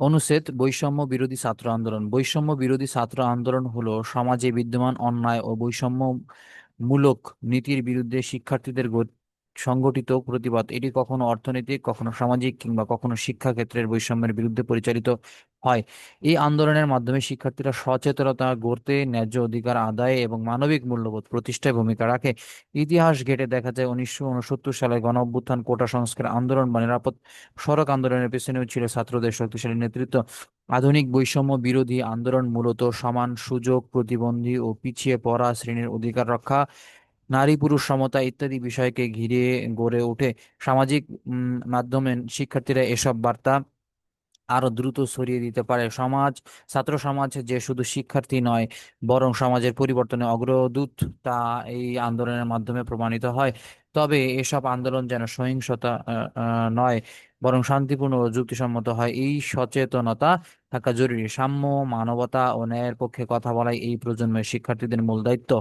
অনুচ্ছেদ, বৈষম্য বিরোধী ছাত্র আন্দোলন। বৈষম্য বিরোধী ছাত্র আন্দোলন হলো সমাজে বিদ্যমান অন্যায় ও বৈষম্য মূলক নীতির বিরুদ্ধে শিক্ষার্থীদের সংগঠিত, প্রতিবাদ, এটি কখনো অর্থনৈতিক, কখনো সামাজিক কিংবা কখনো শিক্ষা ক্ষেত্রের বৈষম্যের বিরুদ্ধে পরিচালিত হয়। এই আন্দোলনের মাধ্যমে শিক্ষার্থীরা সচেতনতা গড়তে ন্যায্য অধিকার আদায়ে এবং মানবিক মূল্যবোধ প্রতিষ্ঠায় ভূমিকা রাখে। ইতিহাস ঘেঁটে দেখা যায়, উনিশশো উনসত্তর সালে গণ অভ্যুত্থান কোটা সংস্কার, আন্দোলন বা নিরাপদ সড়ক আন্দোলনের পেছনেও ছিল ছাত্রদের শক্তিশালী নেতৃত্ব। আধুনিক বৈষম্য বিরোধী আন্দোলন মূলত সমান সুযোগ, প্রতিবন্ধী ও পিছিয়ে পড়া শ্রেণির অধিকার রক্ষা নারী পুরুষ সমতা ইত্যাদি বিষয়কে ঘিরে গড়ে ওঠে। সামাজিক মাধ্যমে শিক্ষার্থীরা এসব বার্তা আরও দ্রুত ছড়িয়ে দিতে পারে। সমাজ, ছাত্র সমাজ যে শুধু শিক্ষার্থী নয়, বরং সমাজের পরিবর্তনে অগ্রদূত তা এই আন্দোলনের মাধ্যমে প্রমাণিত হয়। তবে এসব আন্দোলন যেন সহিংসতা নয়, বরং শান্তিপূর্ণ ও যুক্তিসম্মত হয়, এই সচেতনতা থাকা জরুরি। সাম্য, মানবতা ও ন্যায়ের পক্ষে কথা বলাই এই প্রজন্মের শিক্ষার্থীদের মূল দায়িত্ব।